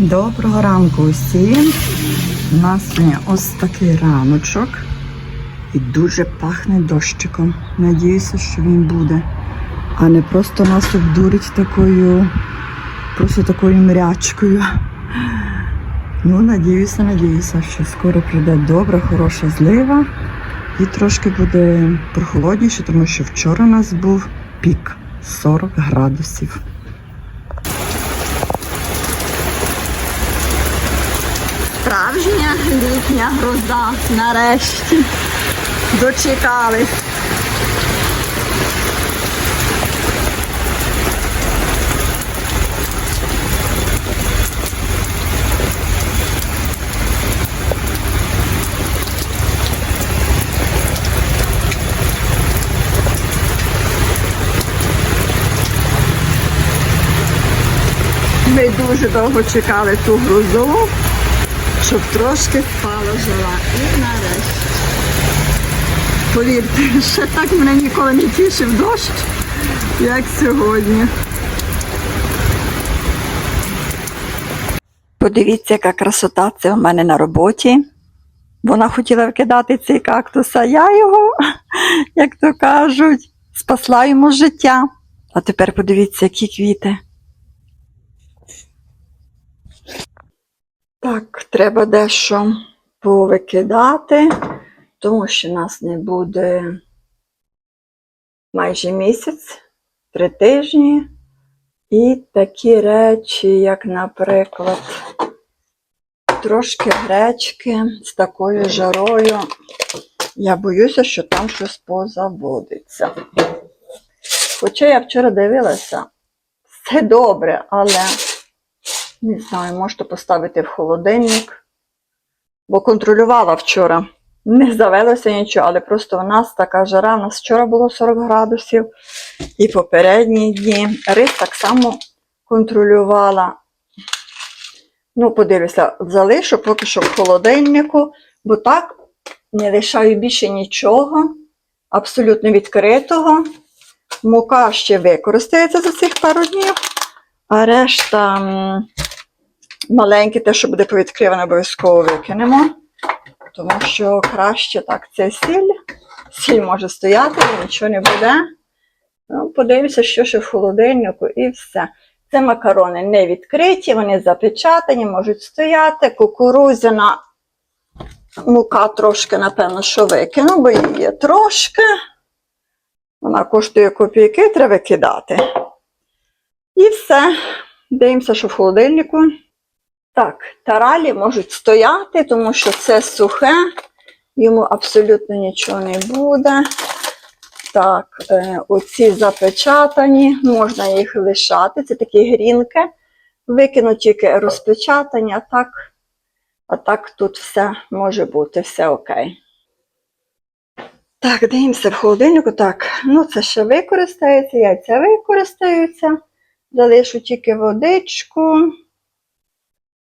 Доброго ранку усім. У нас є ось такий раночок і дуже пахне дощиком. Надіюся, що він буде. А не просто нас обдурить такою, просто такою мрячкою. Ну, надіюся, надіюся, що скоро прийде добра, хороша злива і трошки буде прохолодніше, тому що вчора у нас був пік 40 градусів. Справжня літня гроза нарешті дочекались. Ми дуже довго чекали ту грозу Щоб трошки спала жила. І нарешті. Повірте, ще так мене ніколи не тішив дощ, як сьогодні. Подивіться, яка красота це у мене на роботі. Вона хотіла викидати цей кактус, а я його, як то кажуть, спасла йому життя. А тепер подивіться, які квіти. Так, треба дещо повикидати, тому що нас не буде майже місяць, три тижні. І такі речі, як, наприклад, трошки гречки з такою жарою. Я боюся, що там щось позаводиться. Хоча я вчора дивилася, все добре, але. Не знаю, можете поставити в холодильник. Бо контролювала вчора. Не завелося нічого, але просто у нас така жара. У нас вчора було 40 градусів. І попередні дні. Рис так само контролювала. Ну, подивлюся, залишу поки що в холодильнику, бо так не лишаю більше нічого. Абсолютно відкритого. Мука ще використається за цих пару днів, а решта. Маленьке, те, що буде повідкриване, обов'язково викинемо. Тому що краще так, це сіль. Сіль може стояти, нічого не буде. Ну, подивимося, що ще в холодильнику і все. Це макарони не відкриті, вони запечатані, можуть стояти. Кукурузяна мука трошки, напевно, що викину, бо її є трошки. Вона коштує копійки, треба кидати. І все. Дивимося, що в холодильнику. Так, таралі можуть стояти, тому що це сухе, йому абсолютно нічого не буде. Так, е, оці запечатані, можна їх лишати. Це такі грінки. Викину тільки розпечатані, а так, а так тут все може бути, все окей. Так, дивимося в холодильнику. Так, ну це ще використається, яйця використаються. Залишу тільки водичку.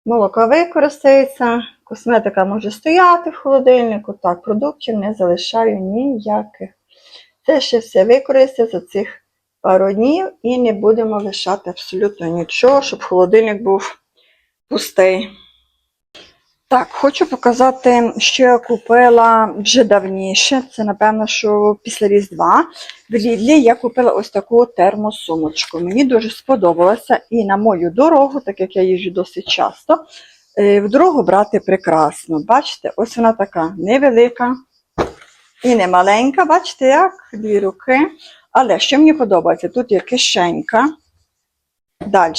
Молоко використається, косметика може стояти в холодильнику. Так, продуктів не залишаю ніяких. Це ще все використається за цих пару днів і не будемо лишати абсолютно нічого, щоб холодильник був пустий. Так, хочу показати, що я купила вже давніше. Це, напевно, що після Різдва. В Лідлі я купила ось таку термосумочку. Мені дуже сподобалося. І на мою дорогу, так як я їжджу досить часто, е, в дорогу брати прекрасно. Бачите, ось вона така невелика і не маленька. Бачите, як дві руки. Але що мені подобається, тут є кишенька. Далі.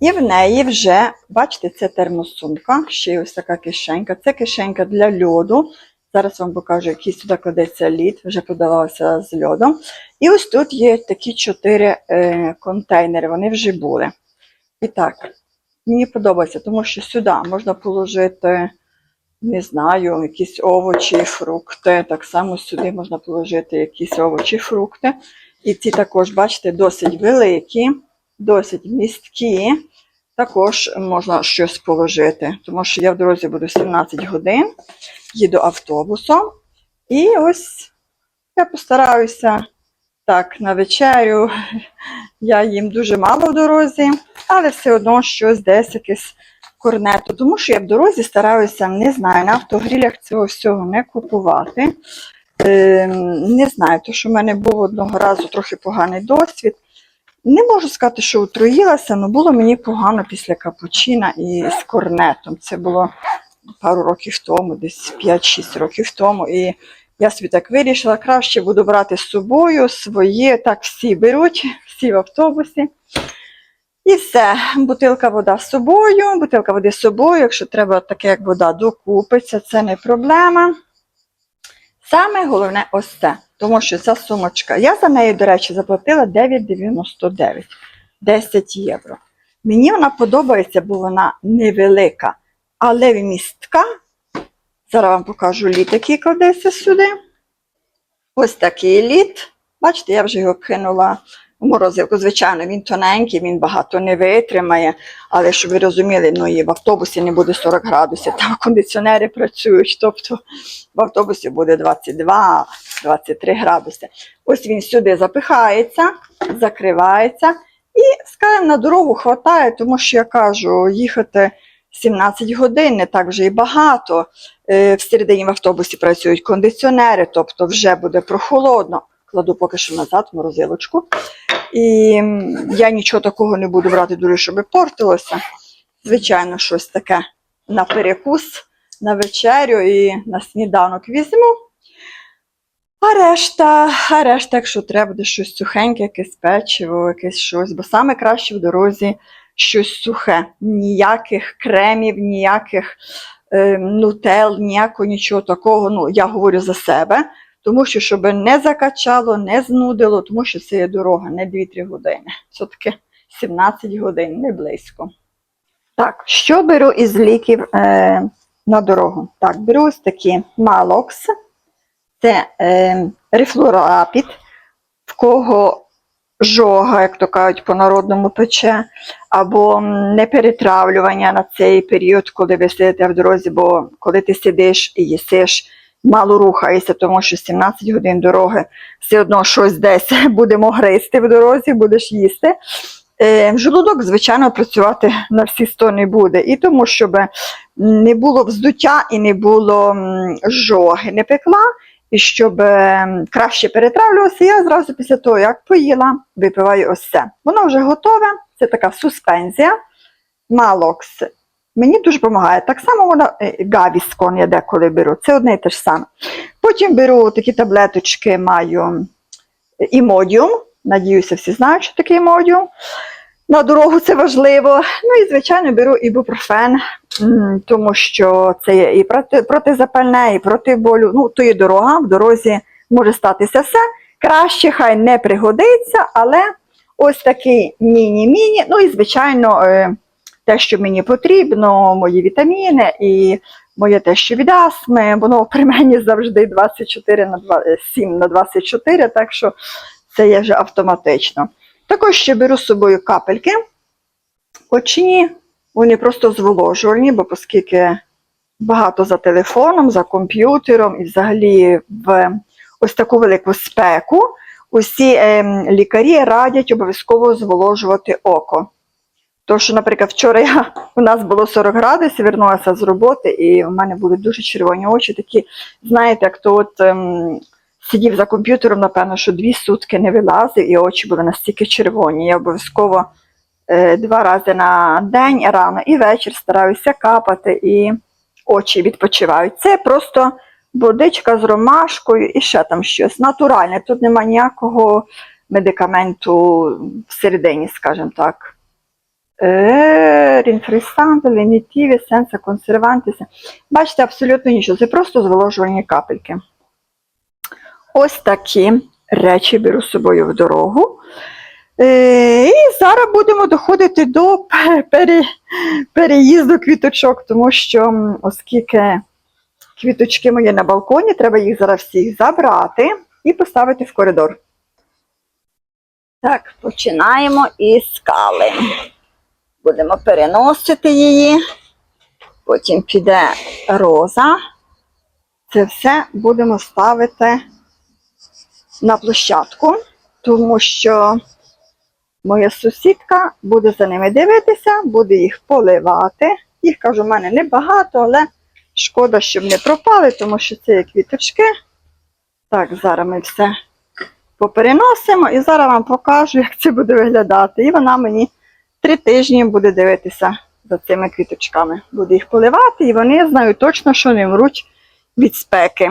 І в неї вже, бачите, це термосумка, ще ось така кишенька. Це кишенька для льоду. Зараз вам покажу, який сюди кладеться лід, вже подавався з льодом. І ось тут є такі чотири е, контейнери, вони вже були. І так, мені подобається, тому що сюди можна положити, не знаю, якісь овочі, фрукти. Так само сюди можна положити якісь овочі, фрукти. І ці також, бачите, досить великі, досить місткі. Також можна щось положити, тому що я в дорозі буду 17 годин, їду автобусом. І ось я постараюся так на вечерю. Я їм дуже мало в дорозі. але все одно щось десь якесь корнето. Тому що я в дорозі стараюся, не знаю, на автогрілях цього всього не купувати. Е, не знаю, то що в мене був одного разу трохи поганий досвід. Не можу сказати, що отруїлася, але було мені погано після капучина і з корнетом. Це було пару років тому, десь 5-6 років тому. І я собі так вирішила, краще буду брати з собою своє. Так всі беруть, всі в автобусі. І все, бутилка вода з собою, бутилка води з собою, якщо треба таке, як вода, докупиться, це не проблема. Саме головне ось це, тому що ця сумочка, я за неї, до речі, заплатила 9,99, 10 євро. Мені вона подобається, бо вона невелика, але вмістка. Зараз вам покажу лід, який кладеться сюди. Ось такий лід. Бачите, я вже його кинула в морозилку. Звичайно, він тоненький, він багато не витримає. Але щоб ви розуміли, ну і в автобусі не буде 40 градусів, там кондиціонери працюють, тобто в автобусі буде 22-23 градуси. Ось він сюди запихається, закривається. І, скажімо, на дорогу хватає, тому що я кажу, їхати 17 годин не так вже і багато. Е, Всередині в автобусі працюють кондиціонери, тобто вже буде прохолодно. Кладу поки що назад в морозилочку. І я нічого такого не буду брати дуже, щоб портилося. Звичайно, щось таке на перекус, на вечерю і на сніданок візьму. А решта, а решта, якщо треба, буде щось сухеньке, якесь печиво, якесь щось, бо саме краще в дорозі щось сухе. Ніяких кремів, ніяких е, нутел, ніякого нічого такого. Ну, я говорю за себе, тому що щоб не закачало, не знудило, тому що це є дорога, не 2-3 години. Все-таки 17 годин, не близько. Так, що беру із ліків е, на дорогу? Так, беру ось такі Малокс. Це е, рефлорапід, в кого жога, як то кажуть, по-народному пече, або неперетравлювання на цей період, коли ви сидите в дорозі, бо коли ти сидиш і їсиш, мало рухаєшся, тому що 17 годин дороги все одно щось десь будемо гризти в дорозі, будеш їсти. Е, Желудок, звичайно, працювати на всі стони буде. І тому, щоб не було вздуття і не було жоги, не пекла, і щоб е, краще перетравлювався, я зразу після того, як поїла, випиваю ось це. Воно вже готове, це така суспензія. Малокс. Мені дуже допомагає. Так само воно е, гавіскон я деколи беру. Це одне і те ж саме. Потім беру такі таблеточки, маю імодіум. Надіюся, всі знають, що таке імодіум. На дорогу це важливо. Ну і, звичайно, беру ібупрофен, тому що це є і проти, протизапальне, і проти болю. Ну, то є дорога, в дорозі може статися все. Краще хай не пригодиться, але ось такий міні-міні. Ну і, звичайно, е, те, що мені потрібно, мої вітаміни і моє те, що від астми, воно при мені завжди 24 на 2, 7 на 24, так що це є вже автоматично. Також ще беру з собою капельки очні, вони просто зволожувальні, бо оскільки багато за телефоном, за комп'ютером і взагалі в ось таку велику спеку, усі ем, лікарі радять обов'язково зволожувати око. Тому що, наприклад, вчора я, у нас було 40 градусів, вернулася з роботи, і в мене були дуже червоні очі, такі, знаєте, як то от ем, сидів за комп'ютером, напевно, що дві сутки не вилазив, і очі були настільки червоні. Я обов'язково е, два рази на день, рано і вечір стараюся капати, і очі відпочивають. Це просто водичка з ромашкою і ще там щось натуральне. Тут нема ніякого медикаменту всередині, скажімо так. Е, Рінфресанти, ленітіві, сенса, консервантися. Бачите, абсолютно нічого. Це просто зволожувальні капельки. Ось такі речі беру з собою в дорогу. Е, і зараз будемо доходити до пере, переїзду квіточок, тому що, оскільки квіточки мої на балконі, треба їх зараз всіх забрати і поставити в коридор. Так, починаємо із скали. Будемо переносити її. Потім піде роза. Це все будемо ставити на площадку, тому що моя сусідка буде за ними дивитися, буде їх поливати. Їх кажу, в мене небагато, але шкода, щоб не пропали, тому що це є квіточки. Так, зараз ми все попереносимо і зараз вам покажу, як це буде виглядати. І вона мені три тижні буде дивитися за цими квіточками. Буде їх поливати, і вони знають точно, що не вмруть від спеки.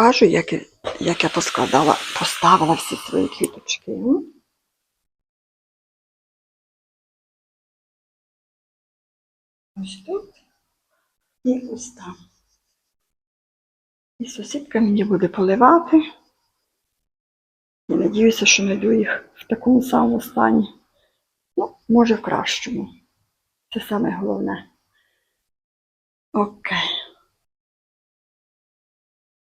Покажу, як, як я поскладала, поставила всі свої квіточки. Ось тут і ось там. І сусідка мені буде поливати. І надіюся, що знайду їх в такому самому стані. Ну, може, в кращому. Це саме головне. Окей.